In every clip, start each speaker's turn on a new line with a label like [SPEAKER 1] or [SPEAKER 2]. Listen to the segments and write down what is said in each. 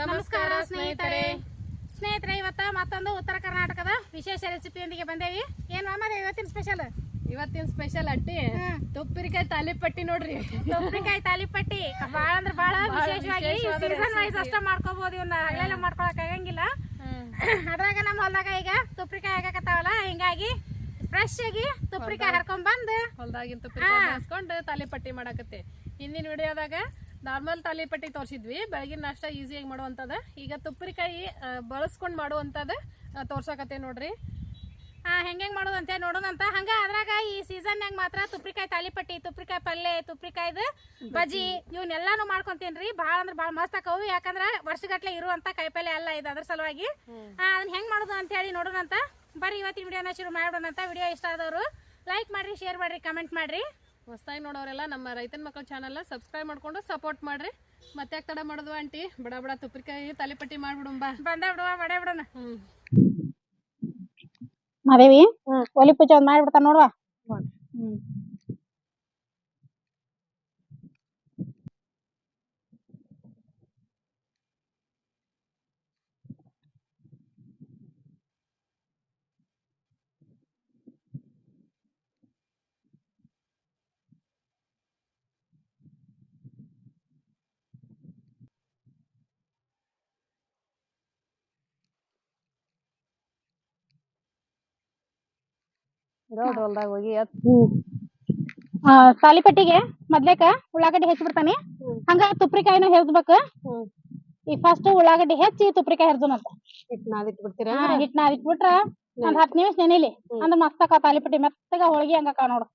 [SPEAKER 1] ನಮಸ್ಕಾರ ಸ್ನೇಹಿತರೆ. ಸ್ನೇಹಿತರೆ. ಇವತ್ತ ಮತ್ತೊಂದು ಉತ್ತರ ಕರ್ನಾಟಕದ ವಿಶೇಷ ರೆಸಿಪಿಯೊಂದಿಗೆ ಬಂದೇವಿ. ಏನ್ ಮಾಮದ ಇವತ್ತಿನ ಸ್ಪೆಷಲ್
[SPEAKER 2] ಇವತ್ತಿನ ಸ್ಪೆಷಲ್ ಅಟ್ಟಿ ತುಪ್ಪರಿಕಾಯಿ ತಾಲಿಪಟ್ಟಿ ನೋಡ್ರಿ.
[SPEAKER 1] ತುಪ್ಪರಿಕಾಯಿ ತಾಲಿಪಟ್ಟಿ. ಬಾಳ ಅಂದ್ರೆ ಬಾಳ ವಿಶೇಷವಾಗಿ ಸೀಸನ್ ವೈಸ್ ಅಷ್ಟ ಮಾಡ್ಕೋಬಹುದು ಇವನ್ನ ಹಗಲೆಲ್ಲ ಮಾಡ್ಕೊಳಕ್ ಆಗಂಗಿಲ್ಲ. ಅದ್ರಾಗ ನಮ್ಮ ಹೊಲದಾಗ ಈಗ ತುಪ್ಪರಿಕಾಯಿ ಆಗಕತ್ತಾವಲ್ಲ ಹಿಂಗಾಗಿ ಫ್ರೆಶ್ ಆಗಿ ತುಪ್ಪರಿಕಾಯಿ ಹರ್ಕೊಂಡ್ ಬಂದು
[SPEAKER 2] ಹೊಲದಾಗಿನ ತುಪ್ಪರಿಕಾಯಿ ಹಾಸ್ಕೊಂಡು ತಾಲಿಪಟ್ಟಿ ಮಾಡಕತ್ತೆ. ಹಿಂದಿನ ವಿಡಿಯೋದಾಗ ನಾರ್ಮಲ್ ತಾಲಿಪಟ್ಟಿ ತೋರಿಸಿದ್ವಿ. ಬೆಳಗಿನ ನಾಷ್ಟ ಈಸಿಯಾಗಿ ಮಾಡುವಂಥದ್ದು ಈಗ ತುಪ್ಪರಿಕಾಯಿ ಬಳಸ್ಕೊಂಡು ಮಾಡುವಂಥದ್ದು ತೋರ್ಸಕತ್ತೆ ನೋಡ್ರಿ.
[SPEAKER 1] ಹೆಂಗೆ ಹೆಂಗೆ ಮಾಡೋದು ಅಂತ. ನೋಡೋಣಂತ ಹಂಗೆ ಅದ್ರಾಗ ಈ ಸೀಸನ್ಯಾಗ ಮಾತ್ರ ತುಪ್ರಿಕಾಯಿ ತಾಲಿಪಟ್ಟಿ ತುಪ್ರಿಕಾಯಿ ಪಲ್ಯ ತುಪ್ರಿಕಾಯ್ದು ಬಜ್ಜಿ ಇವನ್ನೆಲ್ಲಾನು ರೀ ಭಾಳ ಅಂದ್ರೆ ಭಾಳ ಮಸ್ತ್ ಆಕವು. ಯಾಕಂದ್ರೆ ವರ್ಷಗಟ್ಲೆ ಇರುವಂತ ಕಾಯಿಪಲ್ಯ ಅಲ್ಲ ಇದು ಅದ್ರ ಸಲುವಾಗಿ. ಅದನ್ನ ಹೆಂಗೆ ಮಾಡೋದು ಅಂತ ಹೇಳಿ ನೋಡೋಣಂತ. ಬರ್ರಿ ಇವತ್ತಿನ ವಿಡಿಯೋನ ಶುರು ಮಾಡೋಣಂತ ವಿಡಿಯೋ ಇಷ್ಟ ಆದವರು ಲೈಕ್ ಮಾಡಿರಿ, ಶೇರ್ ಮಾಡಿರಿ, ಕಮೆಂಟ್ ಮಾಡ್ರಿ.
[SPEAKER 2] ಹೊಸ್ದಾಗಿ ನೋಡೋರೆಲ್ಲ ನಮ್ಮ ರೈತನ ಮಕ್ಕಳ ಚಾನಲ್ನ ಸಬ್ಸ್ಕ್ರೈಬ್ ಮಾಡ್ಕೊಂಡು ಸಪೋರ್ಟ್ ಮಾಡ್ರಿ. ಮತ್ತೆ ಯಾಕೆ ತಡ ಮಾಡೋದು ಆಂಟಿ? ಬಡ ಬಡ ತುಪ್ಪರಿಕಾಯಿ ತಲೆಪಟ್ಟಿ ಮಾಡ್ಬಿಡುಂಬಾ
[SPEAKER 1] ಬಂದ ಬಿಡುವ ಮಾಡೇ ಬಿಡೋಣ.
[SPEAKER 2] ಹ್ಮ್.
[SPEAKER 1] ಮಾದೇವಿ ಒಲಿ ಪೂಜೆ ಒಂದ್ ಮಾಡ್ಬಿಡ್ತಾ ನೋಡುವ?
[SPEAKER 2] ಗೌಡ್ರ ಹೊಲ್ದಾಗ ಹೋಗಿ
[SPEAKER 1] ಆ, ತಾಲಿಪಟ್ಟಿಗೆ ಮೊದ್ಲೇಕ ಉಳ್ಳಾಗಡ್ಡಿ ಹೆಚ್ಚಿ ಬಿಡ್ತಾನೆ. ಹಂಗ ತುಪ್ರಿಕಾಯಿನ ಹೆರ್ದ್ಬೇಕ ಈ ಫಸ್ಟ್ ಉಳ್ಳಾಗಡ್ಡಿ ಹೆಚ್ಚಿ ತುಪ್ರಿಕಾಯಿ ಹೆರ್ದನಂತ.
[SPEAKER 2] ಅಂತ ನಾದಿಟ್ಟು ಬಿಡ್ತೀರಾ
[SPEAKER 1] ಹಿಟ್ನ ಅದಕ್ ಬಿಟ್ರ ಒಂದ್ ಹತ್ತು ನಿಮಿಷ ನೆನಿಲಿ. ಅಂದ್ರ ಮಸ್ತ್ ಆಕಾವ್ ತಾಲಿಪಟ್ಟಿ ಮೆತ್ತಗ ಹೋಳಿಗೆ ಹಂಗ ನೋಡು.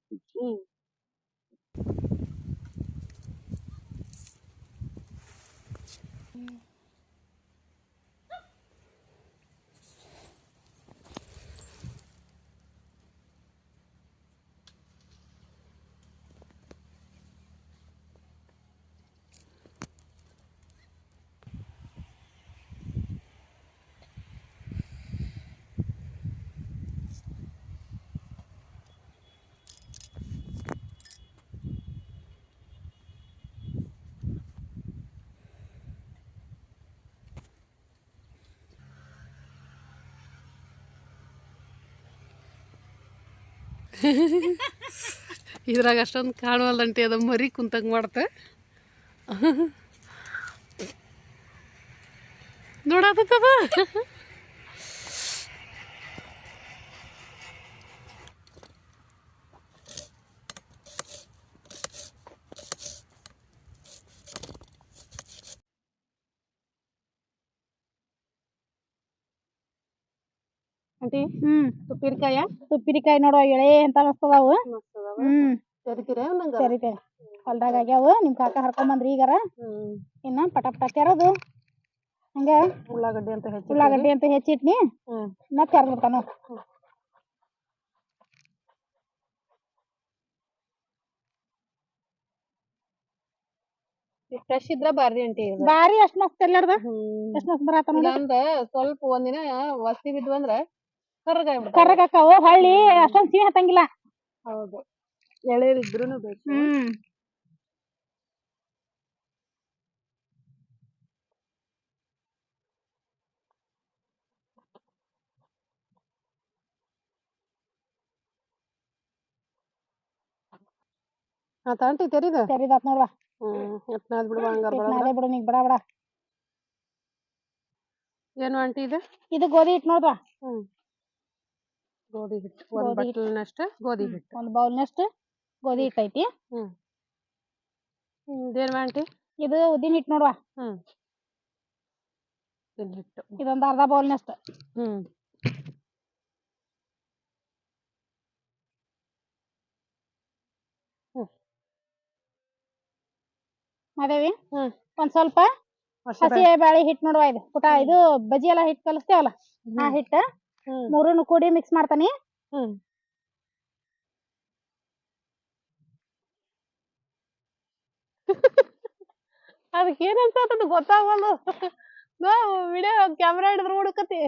[SPEAKER 2] ಇದ್ರಾಗ ಅಷ್ಟೊಂದು ಕಾಣುವಲ್ಲಂಟಿ ಅದು ಮರಿ ಕುಂತಂಗೆ ಮಾಡುತ್ತೆ ನೋಡಾತದ ಆಂಟಿ
[SPEAKER 1] ಹ್ಮ್.
[SPEAKER 2] ತುಪ್ಪಿನಕಾಯ.
[SPEAKER 1] ತುಪ್ಪಿನಕಾಯಿ ನೋಡುವ ಎಳೆ ಅಂತ ಮಸ್ತ್ ಅದಾವು. ಹ್ಮ್.
[SPEAKER 2] ತೆರಿತೀರ
[SPEAKER 1] ಹೊಲ್ದಾಗ ಆಗ್ಯಾವ ನಿಮ್ ಕಾಕ ಹರ್ಕೊಂಡ್ ಬಂದ್ರಿ ಈಗಾರ.
[SPEAKER 2] ಹ್ಮ್.
[SPEAKER 1] ಇನ್ನ ಪಟ ಪಟ ತೆರದು. ಹಂಗ?
[SPEAKER 2] ಉಳ್ಳಾಗಡ್ಡಿ ಅಂತ ಹೆಚ್ಚಿ
[SPEAKER 1] ಉಳ್ಳಾಗಡ್ಡಿ ಅಂತ ಹೆಚ್ಚಿಟ್ನಿ.
[SPEAKER 2] ಹ್ಮ್.
[SPEAKER 1] ಇನ್ನ ತೆರ್ದ್ ಬಿಡ್ತಾನ
[SPEAKER 2] ಫ್ರೆಶ್ ಇದ್ರ ಬಾರಿ ಅಂಟಿ
[SPEAKER 1] ಬಾರಿ ಅಷ್ಟ್ ಮಸ್ತ್ ಎಲ್ಲಾರ್ದ? ಎಷ್ಟ್ ಮಸ್ತ್ ಬರತ್ತ ನೋಡಿ.
[SPEAKER 2] ಸ್ವಲ್ಪ ಒಂದಿನ ವಸ್ತಿ ಬಿದ್ವು ಅಂದ್ರ ಕರ್ಗಾಗ್ಬಿಡ್ತಾವ
[SPEAKER 1] ಕರ್ರಗ್ ಆಕಾವು ಹಳ್ಳಿ ಅಷ್ಟೊಂದ್ ಸಿಹಿ ಹತ್ತಂಗಿಲ್ಲ
[SPEAKER 2] ಹೌದು. ಎಳೆದಿದ್ರುನು ಬೇಕು.
[SPEAKER 1] ಹ್ಮ್.
[SPEAKER 2] ಆತ ಆಂಟಿ ತೆರಿದ?
[SPEAKER 1] ಸರಿದಾತ್ ನೋಡ್ವಾ.
[SPEAKER 2] ಹ್ಮ್ ಎತ್ನಾದ್ ಬಿಡುವ ಹಂಗಾರ ಬಡ
[SPEAKER 1] ಬಿಡು ನೀಗ್ ಬಡ ಬಡ.
[SPEAKER 2] ಏನು ಆಂಟಿ ಇದು?
[SPEAKER 1] ಇದು ಗೋಧಿ ಹಿಟ್ ನೋಡ್ವಾ.
[SPEAKER 2] ಹ್ಮ್. ಗೋಧಿ ಹಿಟ್ಟು ಒಂದ್
[SPEAKER 1] ಗೋಧಿ ಹಿಟ್ಟು.
[SPEAKER 2] ಬಟ್ಲನಷ್ಟ ಗೋಧಿ ಹಿಟ್ಟು.
[SPEAKER 1] ಒಂದ್ ಬೌಲ್ನಷ್ಟು ಗೋಧಿ ಹಿಟ್ಟು ಐತಿ.
[SPEAKER 2] ಹ್ಮ್. ಇದೇನ್ ಆಂಟಿ
[SPEAKER 1] ಇದು ಉದ್ದಿನ ಹಿಟ್ ನೋಡುವ.
[SPEAKER 2] ಹ್ಮ್. ಇದ್ ಹಿಟ್ಟು.
[SPEAKER 1] ಇದೊಂದ್ ಅರ್ಧ ಬೌಲ್ನಷ್ಟು.
[SPEAKER 2] ಹ್ಮ್.
[SPEAKER 1] ಮಾದೇವಿ
[SPEAKER 2] ಹ್ಮ್.
[SPEAKER 1] ಒಂದ್ ಸ್ವಲ್ಪ
[SPEAKER 2] ವರ್ಷ
[SPEAKER 1] ಹಸಿ ಬ್ಯಾಳಿ. ಹಿಟ್ ನೋಡುವ ಇದು. ಪುಟ ಇದು ಬಜ್ಜಿ ಎಲ್ಲ ಹಿಟ್ ಕಲಿಸ್ತೇವಲ್ಲ? ಆ ಹಿಟ್ಟ. ಮೂರನ್ನು ಕೂಡಿ ಮಿಕ್ಸ್ ಮಾಡ್ತಾನೆ.
[SPEAKER 2] ಅದಕ್ಕೇನಂತ ಅದಕ್ಕೆ ಏನಂತ ಗೊತ್ತಾಗಲ್ಲ ವಿಡಿಯೋ ಕ್ಯಾಮ್ರಾ ಹಿಡಿದ್ರು ಹುಡುಕತಿ.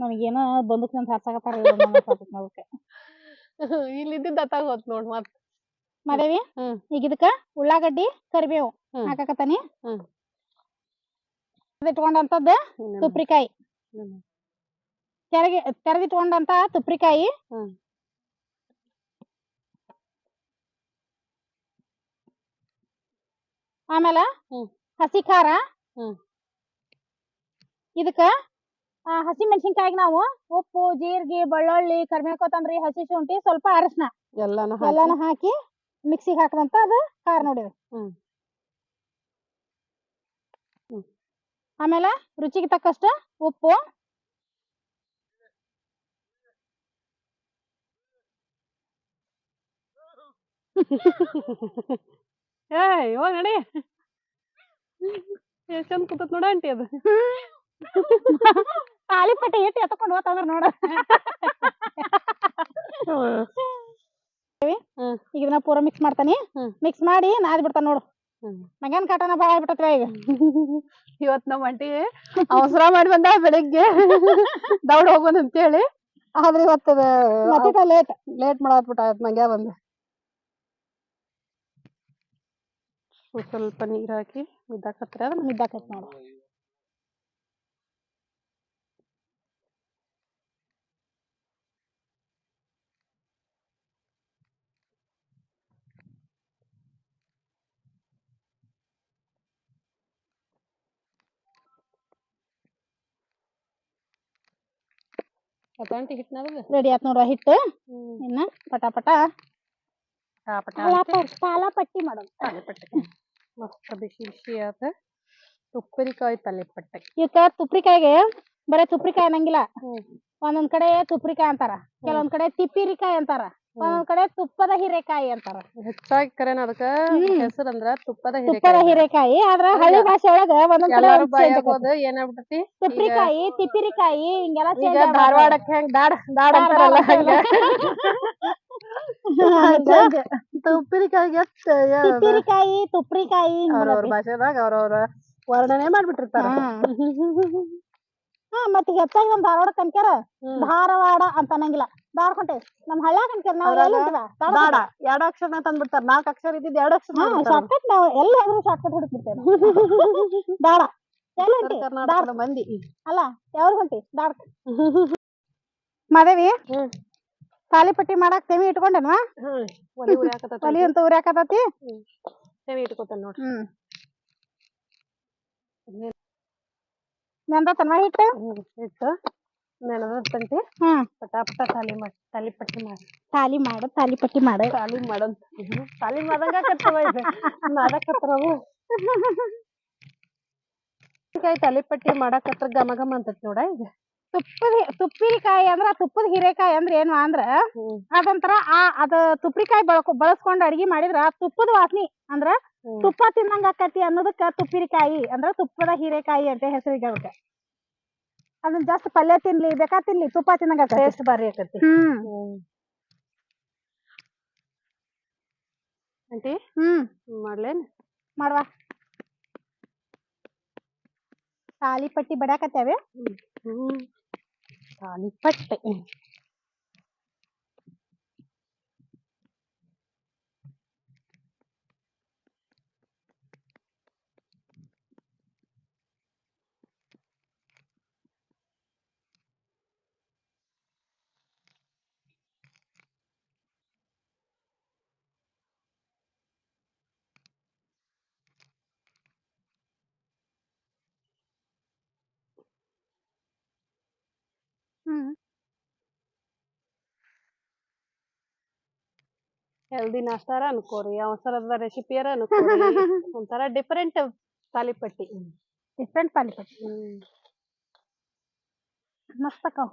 [SPEAKER 1] ನನಗೇನ ಬಂದಕ್ ನಂತ ಹರ್ಸಾಕತ್ತಾರ ಅದಕ್ಕೆ.
[SPEAKER 2] ಇಲ್ಲಿ ಇದ್ದಿದ್ದು ಅತ್ತಾಗ ಹೋತ್ ನೋಡ್ ಮತ್.
[SPEAKER 1] ಮದೇವಿ ಈಗ ಇದಕ್ಕ ಉಳ್ಳಾಗಡ್ಡಿ ಕರಿಬೇವು. ಹಾಕಾಕತ್ತಾನಿ.
[SPEAKER 2] ಅದಿಟ್ಕೊಂಡಂತದ್ದು.
[SPEAKER 1] ತುಪ್ರಿಕಾಯಿ. ತೆರಗಿ ತೆರೆದಿಟ್ಕೊಂಡಂತ ತುಪ್ರಿಕಾಯಿ. ಆಮೇಲೆ. ಹಸಿ ಖಾರ ಇದಕ್ಕ ಹಸಿ ಮೆಣಸಿನ್ಕಾಯಿಗೆ ನಾವು ಉಪ್ಪು ಜೀರಿಗೆ ಬೆಳ್ಳುಳ್ಳಿ ಕರಿಬೇವು ಕೊತ್ತಂಬರಿ ಹಸಿ ಶುಂಠಿ ಸ್ವಲ್ಪ ಅರಶಿನ
[SPEAKER 2] ಎಲ್ಲಾನು
[SPEAKER 1] ಹಾಕಿ ಮಿಕ್ಸಿಗೆ ಹಾಕದಂತ ಅದು ಖಾರ ನೋಡಿ
[SPEAKER 2] ಹ್ಮ್. ಹ್ಮ್.
[SPEAKER 1] ಆಮೇಲೆ ರುಚಿಗೆ ತಕ್ಕಷ್ಟು ಉಪ್ಪು
[SPEAKER 2] ಏ ಇವಾಗ ನಡಿ. ಎಷ್ಟ್ ಚಂದ ಕೂತತ್ ನೋಡ ಆಂಟಿ ಅದು.
[SPEAKER 1] ತಾಲಿಪಟ್ಟಿ ಇಟ್ಟು ಎತ್ಕೊಂಡು ಹೋತಂದ್ರ ನೋಡ. ಈಗ ಇದನ್ನ ಪೂರ ಮಿಕ್ಸ್ ಮಾಡ್ತಾನಿ. ಮಿಕ್ಸ್ ಮಾಡಿ ನಾದ್ ಬಿಡ್ತಾನ ನೋಡು. ನಂಗೇನ್ ಕಾಟನ ಭಾಳ ಆಗ್ಬಿಟ್ಟತ್ವ ಈಗ.
[SPEAKER 2] ಇವತ್ ನಮ್ಮ ಆಂಟಿ ಅವಸರ ಮಾಡಿ ಬಂದ ಬೆಳಿಗ್ಗೆ. ದೌಡ್ ಹೋಗ್ಬಂದ್ ಅಂತೇಳಿ ಆದ್ರೆ ಇವತ್ತು
[SPEAKER 1] ಮತ್ತೆ ಲೇಟ್
[SPEAKER 2] ಲೇಟ್ ಮಾಡಾತ್ಬಿಟ್ಟ ಮಂಗ್ಯ ಬಂದು. ಸ್ವಲ್ಪ ನೀರ್ ಹಾಕಿ ಮುದ್ದಾಕತ್ರ ಅದನ್ನ
[SPEAKER 1] ಮಿದ್ದಾಕತ್ ನೋಡು. ರೆಡಿ ಆತ್ ನೋಡುವ ಹಿಟ್ಟು? ಇನ್ನ ಪಟ ಪಟ.
[SPEAKER 2] ಟಾಪಟ
[SPEAKER 1] ಪಟ್ಟಿ ಮಾಡೋದು.
[SPEAKER 2] ತಾಲಿಪಟ್ಟೆ ಮಸ್ತ್ ಬಿಸಿ ತುಪ್ಪರಿಕಾಯಿ ತಲೆಪಟ್ಟೆ.
[SPEAKER 1] ಇವಕ್ಕ ತುಪ್ರಿಕಾಯಿಗೆ? ಬರೇ ತುಪ್ರಿಕಾಯಿ ಅನ್ನಂಗಿಲ್ಲ. ಒಂದೊಂದ್ ಕಡೆ ತುಪ್ರಿಕಾಯಿ ಅಂತಾರ. ಕೆಲವೊಂದ್ ಕಡೆ ತಿಪ್ಪಿರಿಕಾಯಿ ಅಂತಾರ. ಒಂದೊಂದ್ ಕಡೆ ತುಪ್ಪದ ಹಿರೇಕಾಯಿ ಅಂತಾರ.
[SPEAKER 2] ಹೆಚ್ಚಾಗಿ ಕರೆನ ಅದಕ್ಕ. ಹೆಸರಂದ್ರ ತುಪ್ಪದ
[SPEAKER 1] ತುಪ್ಪದ
[SPEAKER 2] ಹಿರೇಕಾಯಿ.
[SPEAKER 1] ಆದ್ರ ಹಳ್ಳಿ ಭಾಷೆ ಒಳಗ ಒಂದೊಂದ್ ಕಡೆ
[SPEAKER 2] ಬಾಯಾಗೋದು ಏನಾಗ್ಬಿಟ್ಟತಿ
[SPEAKER 1] ತುಪ್ರಿಕಾಯಿ ತಿಪ್ಪಿರಿಕಾಯಿ ಹಿಂಗೆಲ್ಲ
[SPEAKER 2] ಈಗ. ಧಾರವಾಡಕ್ಕೆ ಹೆಂಗ್ ದಾಡ್ ದಾಡ್
[SPEAKER 1] ದಾಡ್
[SPEAKER 2] ಅಂತಾರಲ್ಲ ಹಂಗ.
[SPEAKER 1] Change.
[SPEAKER 2] ತುಪ್ಪಿರಿಕಾಯಿಗೆ
[SPEAKER 1] ತಿಪ್ಪಿರಿಕಾಯಿ ತುಪ್ರಿಕಾಯಿ
[SPEAKER 2] ಅವ್ರವ್ರ. ಭಾಷೆದಾಗ ಅವ್ರವ್ರ ವರ್ಣನೆ ಮಾಡ್ಬಿಟ್ಟಿರ್ತಾರ.
[SPEAKER 1] ಹಾ. ಹಾ ಮತ್ ಈಗ ಹೆಚ್ಚಾಗಿ ನಮ್ ಧಾರವಾಡ ಕನ್ಕ್ಯಾರ. ಧಾರವಾಡ ಅಂತ ಅನ್ನಂಗಿಲ್ಲ. ಧಾರವಾಡ ಕೊಂಟೆ ನಮ್ ಹಳ್ಳ್ಯಾಗ ಕನ್ಕ್ಯಾರ ನಾವ್ ಎಲ್ಲಿ
[SPEAKER 2] ದಾಡ ಎರಡ್ ಅಕ್ಷರನ ತಂದ್ಬಿಡ್ತಾರ. ನಾಲ್ಕು ಅಕ್ಷರ ಇದ್ದಿದ್ ಎರಡ್ ಅಕ್ಷರ
[SPEAKER 1] ಶಾರ್ಟ್ಕಟ್ ನಾವ್ ಎಲ್ಲ ಹೋದ್ರು ಶಾರ್ಟ್ಕಟ್ ಹುಡುಕ್ಬಿಡ್ತೇವೆ ದಾಡ ಎಲ್ಲಿ ಹೊಂಟಿ?
[SPEAKER 2] ಮಂದಿ.
[SPEAKER 1] ಅಲ್ಲ ಯಾವ್ರಿಗೆ ಹೊಂಟಿ? ದಾಡ್ ಮಾದೇವಿ?
[SPEAKER 2] ಹ್ಮ್.
[SPEAKER 1] ತಾಲಿಪಟ್ಟಿ ಮಾಡಾಕ ತೆವಿ ಇಟ್ಕೊಂಡೇನ್ವಾ?
[SPEAKER 2] ಹ್ಮ್ ಒಲಿ ಉರಿಯಾಕತ್ತೈತಿ.
[SPEAKER 1] ಒಲಿ ಅಂತ ಉರ್ಯಾಕತತಿ
[SPEAKER 2] ತೆಮಿ ಇಟ್ಕೊತಾನ ನೋಡ್ರಿ
[SPEAKER 1] ಹ್ಮ್. ನೆಂದತನ್ವಾ ಹಿಟ್ಟು?
[SPEAKER 2] ಹಿಟ್ಟು. ಇಟ್ಟು ನೆನದಂತಿ
[SPEAKER 1] ಹ್ಮ್.
[SPEAKER 2] ಪಟಾಪಟ ತಾಲಿ ಮಾಡಿ ತಾಲಿಪಟ್ಟಿ ಮಾಡಿ.
[SPEAKER 1] ತಾಲಿ ಮಾಡು ತಾಲಿಪಟ್ಟಿ ಮಾಡು.
[SPEAKER 2] ತಾಲಿ ಮಾಡಂತ. ತಾಲಿ ಮಾಡಂಗ ಕತ್ತವ ಇದು ಮಾಡಕತ್ರವು ಕಾಯಿ ತಾಲಿಪಟ್ಟಿ ಮಾಡಕತ್ರ ಘಮ ಘಮ ಅಂತೈತಿ ನೋಡ ಈಗ.
[SPEAKER 1] ತುಪ್ಪದ ತುಪ್ಪಿನಕಾಯಿ ಅಂದ್ರ ತುಪ್ಪದ ಹಿರೇಕಾಯಿ ಅಂದ್ರ ಏನು ಅಂದ್ರ
[SPEAKER 2] ಅದೊಂತರ
[SPEAKER 1] ಅದೊಂಥರ ಆ ಅದ ತುಪ್ರಿಕಾಯಿ ಬಳಕೊ ಬಳಸ್ಕೊಂಡ್ ಅಡ್ಗಿ ಮಾಡಿದ್ರ ತುಪ್ಪದ ವಾಸನಿ ಅಂದ್ರ ತುಪ್ಪ ತಿನ್ನಂಗ ಆಕತಿ ಅನ್ನೋದಕ್ಕ ತುಪ್ಪಿನಕಾಯಿ ಅಂದ್ರ ತುಪ್ಪದ ಹಿರೇಕಾಯಿ ಅಂತ ಹೆಸರಿಗೆ ಅದಕ್ಕ ಅದನ್ನ ಜಾಸ್ತಿ ಪಲ್ಯ ತಿನ್ಲಿ ಬೇಕಾ ತಿನ್ಲಿ ತುಪ್ಪ ತಿನ್ನಂಗ
[SPEAKER 2] ಟೇಸ್ಟ್ ಬಾರಿ ಆಕತಿ.
[SPEAKER 1] ಹ್ಮ್.
[SPEAKER 2] ಆಂಟಿ?
[SPEAKER 1] ಹ್ಮ್.
[SPEAKER 2] ಮಾಡ್ಲೇನ್?
[SPEAKER 1] ಮಾಡುವ. ತಾಲಿಪಟ್ಟಿ ಬಡ್ಯಾಕತ್ತೇವೆ
[SPEAKER 2] ಹ್ಮ್. ತಾಲಿಪಟ್ಟೆ
[SPEAKER 1] ಹ್ಮ್
[SPEAKER 2] ಹೆಲ್ದಿ ನಾಷ್ಟಾರ ಅನ್ಕೋರಿ ಅವಸರದ ರೆಸಿಪಿಯರ ಅನ್ಕೋರಿ. ಒಂಥರ ಡಿಫರೆಂಟ್ ತಾಲಿಪಟ್ಟಿ.
[SPEAKER 1] ಡಿಫ್ರೆಂಟ್ ತಾಲಿಪಟ್ಟಿ.
[SPEAKER 2] ಹ್ಮ್.
[SPEAKER 1] ಮಸ್ತ್ ಅಕ್ಕವ್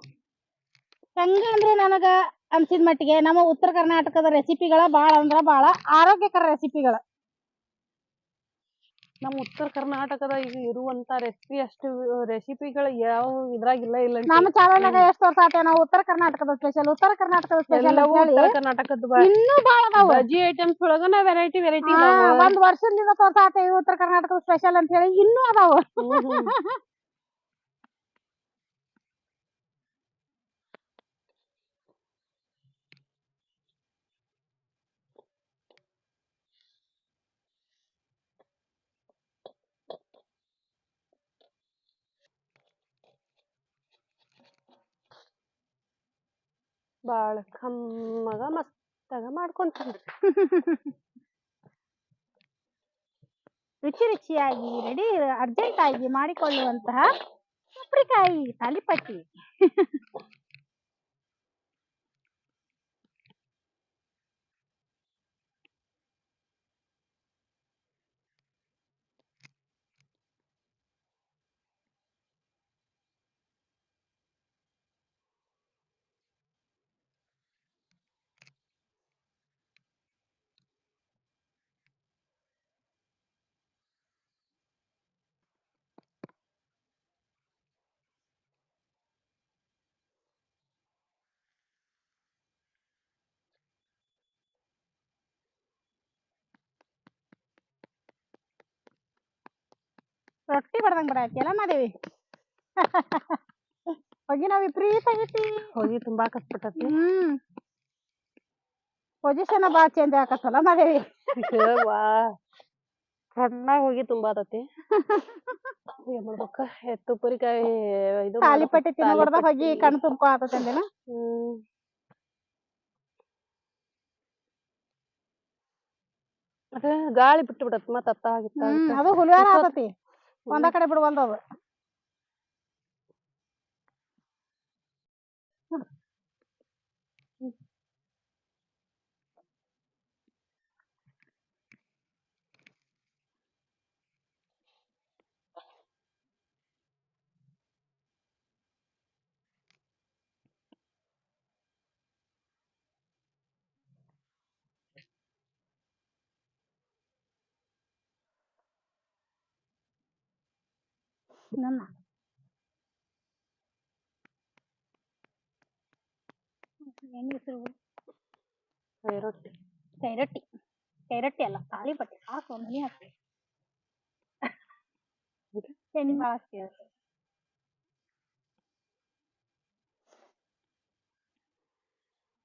[SPEAKER 1] ಹೆಂಗ ಅಂದ್ರೆ ನನಗ ಅನ್ಸಿದ ಮಟ್ಟಿಗೆ ನಮ್ಮ ಉತ್ತರ ಕರ್ನಾಟಕದ ರೆಸಿಪಿಗಳ ಬಾಳ ಅಂದ್ರ ಬಾಳ ಆರೋಗ್ಯಕರ ರೆಸಿಪಿಗಳ
[SPEAKER 2] ನಮ್ಮ ಉತ್ತರ ಕರ್ನಾಟಕದ ಈಗ ಇರುವಂತ ರೆಸಿಪಿ ಅಷ್ಟು ರೆಸಿಪಿಗಳು ಯಾವ ಇದ್ರಾಗ ಇಲ್ಲ
[SPEAKER 1] ನಮ್ಮ ಚಾನಲ್ನಾಗ ಎಷ್ಟು ವರ್ಷ ಆತ ನಾವು ಉತ್ತರ ಕರ್ನಾಟಕದ ಸ್ಪೆಷಲ್ ಉತ್ತರ ಕರ್ನಾಟಕದ ಸ್ಪೆಷಲ್
[SPEAKER 2] ಎಲ್ಲವೂ ಉತ್ತರ ಕರ್ನಾಟಕದ
[SPEAKER 1] ಇನ್ನೂ ಬಾಳ ಅದಾವ.
[SPEAKER 2] ಬಜ್ಜಿ ಐಟಮ್ಸ್ ಒಳಗನ ವೆರೈಟಿ ವೆರೈಟಿ
[SPEAKER 1] ಒಂದ್ ವರ್ಷದಿಂದ ತೋರ್ಸಾತೇವಿ ಉತ್ತರ ಕರ್ನಾಟಕದ ಸ್ಪೆಷಲ್ ಅಂತ ಹೇಳಿ ಇನ್ನೂ ಅದಾವು.
[SPEAKER 2] ಬಾಳ ಕಮ್ಮಗ ಮಸ್ತಾಗ ಮಾಡ್ಕೊಂತೀನಿ.
[SPEAKER 1] ರುಚಿ ರುಚಿಯಾಗಿ ರೆಡಿ ಅರ್ಜೆಂಟ್ ಆಗಿ ಮಾಡಿಕೊಳ್ಳುವಂತಹ ಕೊಬ್ಬರಿಕಾಯಿ ತಾಲಿಪಟ್ಟಿ. ರೊಟ್ಟಿ ಬಡ್ದಂಗ್ ಬಿಡಾತಿಯಲ್ಲ ಮಾದೇವಿ ಹೋಗಿ ನಾವ್ ವಿಪರೀತ ಆಗೈತಿ
[SPEAKER 2] ಹೋಗಿ ತುಂಬಾ ಕಸ್ಬಿಟ್ಟತಿ
[SPEAKER 1] ಹ್ಮ್. ಪೊಸಿಷನ್ ಬಾಳ ಚೇಂಜ್ ಆಕತ್ತಲ್ಲ ಮಾದೇವಿ
[SPEAKER 2] ಚೆನ್ನಾಗಿ ಹೋಗಿ ತುಂಬಾತತಿ ಏನ್ ಮಾಡ್ಬೇಕ? ಎತ್ತು ಪುರಿಕಾಯಿ ಇದು
[SPEAKER 1] ತಾಲಿಪಟ್ಟಿ. ತಿನ್ನಬಾರ್ದ ಹೋಗಿ
[SPEAKER 2] ಕಣ್ಣು
[SPEAKER 1] ಕಣ್ ತುಂಬ್ಕೊ ಆತಂದೇನ
[SPEAKER 2] ಹ್ಮ್. ಅದ ಗಾಳಿ ಬಿಟ್ಟು ಬಿಡತ್ ಮತ್ತ ಅತ್ತ ಆಗಿತ್ತ
[SPEAKER 1] ಅದು ಹುಲಿಯಾರ ಆತತಿ ಒಂದ ಕಡೆ ಬಿಡ್ವಲ್ದು ಅದು. ನನ್ನ ಏನ್ ಹೆಸರು
[SPEAKER 2] ಕೈ ರೊಟ್ಟಿ
[SPEAKER 1] ಕೈರೊಟ್ಟಿ ಕೈರೊಟ್ಟಿ ಅಲ್ಲ ತಾಳಿಪಟ್ಟಿ ಸಾಕು ಒಂದು ಹನಿ ಹಾಕ್ತಿ ಎಣ್ಣೆ ಭಾಳ ಹಾಕ್ತೀವಿ ಅದಕ್ಕೆ.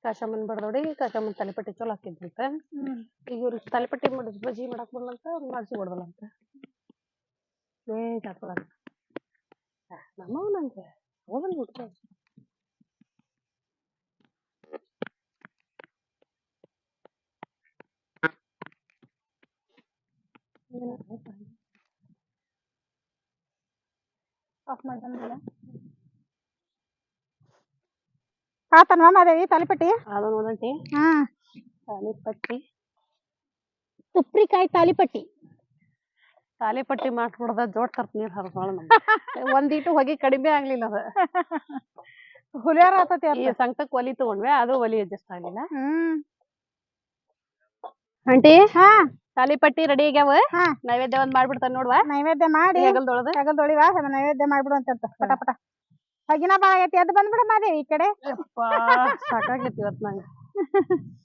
[SPEAKER 2] ಕಾಶಮ್ಮನ್ ಬಡ್ದೋಡಿ ಕಾಶಮ್ಮನ್ ತಾಲಿಪಟ್ಟಿ ಚಲೋ ಹಾಕಿದ್ರಂತ
[SPEAKER 1] ಹ್ಮ್
[SPEAKER 2] ಈಗ ಇವ್ರು ತಾಲಿಪಟ್ಟಿ ಮಾಡಿದ್ ಬಜ್ಜಿ ಮಾಡಕ್ ಬಂದಂತ ಅವ್ರು ಮಾಡ್ಸಿ ಕೊಡದಲ್ಲಂತ ಬೇಗ ಹಾಕೊಳಂತ ನಮ್ಮವ್ ನಂಗೆ ಹೋಗನ್ ಬಿಡ್ತಾವ
[SPEAKER 1] ಆಫ್ ಮಾಡ್ಕೊಂಡ್ರಲ್ಲ ಆತನ್ವಾ ಮಾದೇವಿ ತಾಲಿಪಟ್ಟಿ
[SPEAKER 2] ಅದು ನೋಡಂಟಿ
[SPEAKER 1] ಜೋಟ್
[SPEAKER 2] ತಾಲಿಪಟ್ಟಿ ಮಾಡ್ಕೊಡ್ದ ಜೋಡ್ ಸರ್ಪ್ ನೀರ್ ಹರಿಸೋಳ ಒಂದೀಟು ಹೊಗೆ ಕಡಿಮೆ ಆಗ್ಲಿಲ್ಲ ಅದ.
[SPEAKER 1] ಹುಲಿಯಾರ ಆತತಿ
[SPEAKER 2] ಈ ಸಂಕಟಕ್ ಒಲಿ ತಗೊಂಡ್ವಿ ಅದು ಒಲಿ ಅಡ್ಜಸ್ಟ್ ಆಗ್ಲಿಲ್ಲ. ಆಂಟಿ?
[SPEAKER 1] ಹಾ.
[SPEAKER 2] ತಾಲಿಪಟ್ಟಿ ರೆಡಿ ಆಗ್ಯಾವ. ನೈವೇದ್ಯ ಒಂದ್ ಮಾಡ್ಬಿಡ್ತಾನ ನೋಡ್ವಾ?
[SPEAKER 1] ನೈವೇದ್ಯ ಮಾಡಿ.
[SPEAKER 2] ಹೆಗಲ್ದೊಳದ
[SPEAKER 1] ತಗದೊಳಿವಾ ನೈವೇದ್ಯ ಮಾಡ್ಬಿಡು ಅಂತ ಪಟ ಪಟ. ಹಗಿನ ಬಾಳ ಆಗೈತಿ ಅದ್ ಬಂದ್ಬಿಡ ಮಾದೇವಿ ಈ ಕಡೆ.
[SPEAKER 2] ಸಾಕಾಗೈತಿ ಇವತ್ ನಂಗೆ.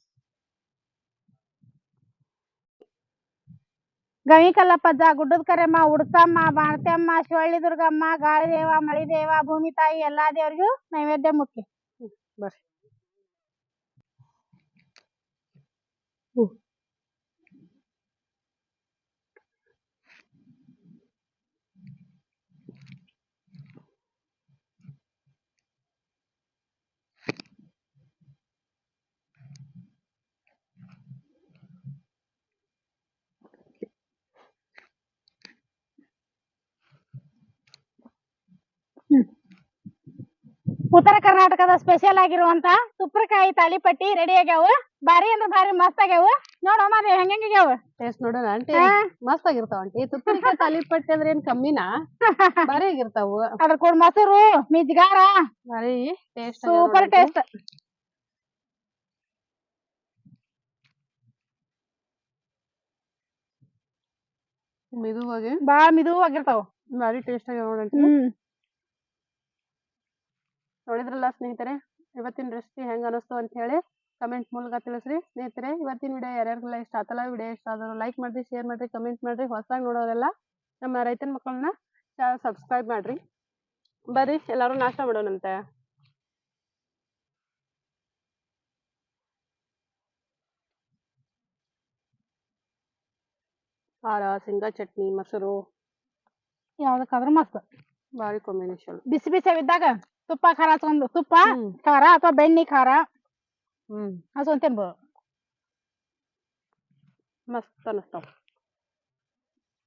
[SPEAKER 1] ಗವಿ ಕಲ್ಲಪ್ಪಜ್ಜ ಗುಡ್ಡದ ಕರೆಮ್ಮ ಉಡ್ಸಮ್ಮ ಬಾಣ್ತಿಯಮ್ಮ ಶಿವಳ್ಳಿ ದುರ್ಗಮ್ಮ ಗಾಳಿ ದೇವ ಮಳಿ ದೇವ ಭೂಮಿ ತಾಯಿ ಎಲ್ಲಾ ದೇವರಿಗೂ ನೈವೇದ್ಯ ಮುಖ್ಯ.
[SPEAKER 2] ಬರ್ರಿ.
[SPEAKER 1] ಉತ್ತರ ಕರ್ನಾಟಕದ ಸ್ಪೆಷಲ್ ಆಗಿರುವಂತ ತುಪ್ರಕಾಯಿ ತಾಲಿಪಟ್ಟಿ ರೆಡಿ ಆಗ್ಯಾವ. ಬಾರಿ ಅಂದ್ರೆ ಬಾರಿ ಮಸ್ತ್ ಆಗ್ಯಾವ. ನೋಡ ಹೆಂಗ್ ಹೆಂಗ್ಯಾವ
[SPEAKER 2] ಟೇಸ್ಟ್ ನೋಡೋಣ ಆಂಟಿ. ಮಸ್ತ್ ಆಗಿರ್ತಾವ ಆಂಟಿ. ತುಪ್ಪರಿಕಾಯಿ ತಾಲಿಪಟ್ಟಿ ಅಂದ್ರೆ ಏನ್ ಕಮ್ಮಿನಾ? ಬಾರಿ ಆಗಿರ್ತಾವ.
[SPEAKER 1] ಅದ್ರ ಕೂಡ ಮೊಸರು ಮಿಜ್ಗಾರ.
[SPEAKER 2] ಬಾರಿ ಟೇಸ್ಟ್
[SPEAKER 1] ಸೂಪರ್ ಟೇಸ್ಟ್
[SPEAKER 2] ಮಿದುವಾಗಿ.
[SPEAKER 1] ಬಾಳ ಮಿದುವಾಗಿರ್ತಾವ
[SPEAKER 2] ಬಾರಿ ಟೇಸ್ಟ್ ಆಗ್ಯಾವ ನೋಡಂಟಿ
[SPEAKER 1] ಹ್ಮ್.
[SPEAKER 2] ನೋಡಿದ್ರಲ್ಲ ಸ್ನೇಹಿತರೆ ಇವತ್ತಿನ ರೆಸಿಪಿ ಹೆಂಗೆ ಅನಿಸ್ತು ಅಂತ ಹೇಳಿ ಕಮೆಂಟ್ ಮೂಲಕ ತಿಳಿಸ್ರಿ. ಸ್ನೇಹಿತರೆ ಇವತ್ತಿನ ವಿಡಿಯೋ ಯಾರ್ಯಾರಿಗೆಲ್ಲ ಇಷ್ಟ ಆತಲ್ಲ ವಿಡಿಯೋ ಇಷ್ಟ ಆದ್ರೆ ಲೈಕ್ ಮಾಡಿರಿ ಶೇರ್ ಮಾಡಿರಿ ಕಮೆಂಟ್ ಮಾಡಿರಿ ಹೊಸದಾಗಿ ನೋಡೋರೆಲ್ಲ ನಮ್ಮ ರೈತನ ಮಕ್ಕಳನ್ನ ಸಬ್ಸ್ಕ್ರೈಬ್ ಮಾಡ್ರಿ. ಬರ್ರಿ ಎಲ್ಲರೂ ನಾಷ್ಟ ಮಾಡೋಣಂತೆ. ಖಾರ ಶೇಂಗಾ ಚಟ್ನಿ ಮೊಸರು.
[SPEAKER 1] ಯಾವ್ದಕ್ಕಾದ್ರೂ ಮಸ್ತ್.
[SPEAKER 2] ಭಾರಿ ಕಾಂಬಿನೇಷನ್
[SPEAKER 1] ಬಿಸಿ ಬಿಸಿ ಇದ್ದಾಗ ತುಪ್ಪ ಖಾರ ಹಚ್ಕೊಂಡ್ ತುಪ್ಪ ಖಾರ ಅಥವಾ ಬೆಣ್ಣೆ ಖಾರ?
[SPEAKER 2] ಹ್ಮ್.
[SPEAKER 1] ಹಚ್ಕೊಂಡ್ ತಿನ್ಬೋದು
[SPEAKER 2] ಮಸ್ತ್ ಅನಸ್ತಾವ.